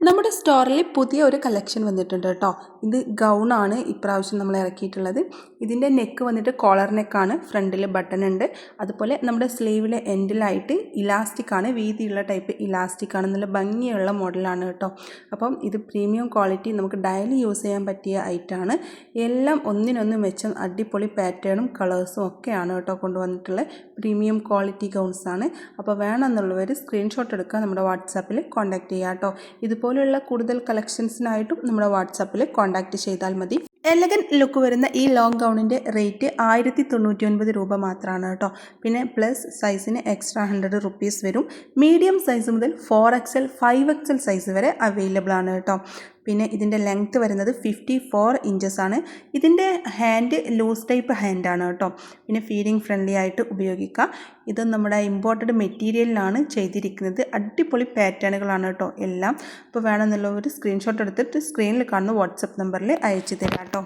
നമ്മുടെ സ്റ്റോറിൽ പുതിയ ഒരു കളക്ഷൻ വന്നിട്ടുണ്ട് കേട്ടോ. ഇത് ഗൗണാണ് ഇപ്രാവശ്യം നമ്മൾ ഇറക്കിയിട്ടുള്ളത്. ഇതിന്റെ നെക്ക് വന്നിട്ട് കോളർ നെക്കാണ് ഫ്രണ്ടിൽ ബട്ടൺ ഉണ്ട്. അതുപോലെ നമ്മുടെ സ്ലീവിലെ എൻഡിലായിട്ട് ഇലാസ്റ്റിക് ആണ്. വീതിയുള്ള ടൈപ്പ് ഇലാസ്റ്റിക് ആണ്. നല്ല ഭംഗിയുള്ള മോഡലാണ് കേട്ടോ. അപ്പം ഇത് പ്രീമിയം ക്വാളിറ്റി നമുക്ക് ഡെയിലി യൂസ് ചെയ്യാൻ പറ്റിയ ഐറ്റമാണ് എല്ലാം ഒന്നിനൊന്ന് മെച്ചം അടിപൊളി പാറ്റേണും കളേഴ്സും ഒക്കെയാണ് കേട്ടോ കൊണ്ടുവന്നിട്ടുള്ള പ്രീമിയം ക്വാളിറ്റി ഗൗൺസാണ് അപ്പോൾ വേണമെന്നുള്ളവർ സ്ക്രീൻഷോട്ട് എടുക്കുക നമ്മുടെ വാട്സാപ്പിൽ കോൺടാക്റ്റ് ചെയ്യുക കേട്ടോ. ഇതുപോലെ ഇതുപോലുള്ള കൂടുതൽ കളക്ഷൻസിനായിട്ടും നമ്മുടെ വാട്സാപ്പിൽ കോൺടാക്റ്റ് ചെയ്താൽ മതി. എലഗൻ ലുക്ക് വരുന്ന ഈ ലോങ് ഗൗണിന്റെ റേറ്റ് ആയിരത്തി തൊണ്ണൂറ്റി ഒൻപത് രൂപ മാത്രമാണ് കേട്ടോ. പിന്നെ പ്ലസ് സൈസിന് എക്സ്ട്രാ ഹൺഡ്രഡ് റുപ്പീസ് വരും. മീഡിയം സൈസ് മുതൽ four XL five XL size വരെ അവൈലബിൾ ആണ് കേട്ടോ. പിന്നെ ഇതിന്റെ ലെങ്ത്ത് വരുന്നത് ഫിഫ്റ്റി ഫോർ ഇഞ്ചസ് ആണ്. ഇതിന്റെ ഹാൻഡ് ലൂസ് ടൈപ്പ് ഹാൻഡാണ് കേട്ടോ. പിന്നെ ഫീലിംഗ് ഫ്രണ്ട്ലി ആയിട്ട് ഉപയോഗിക്കാം. ഇത് നമ്മുടെ ഇമ്പോർട്ടഡ് മെറ്റീരിയലിലാണ് ചെയ്തിരിക്കുന്നത്. അടിപൊളി പാറ്റേണുകളാണ് കേട്ടോ എല്ലാം. അപ്പോൾ വേണമെന്നുള്ള ഒരു സ്ക്രീൻഷോട്ട് എടുത്തിട്ട് സ്ക്രീനിൽ കാണുന്ന വാട്സപ്പ് നമ്പറിൽ അയച്ചു തരാം കേട്ടോ.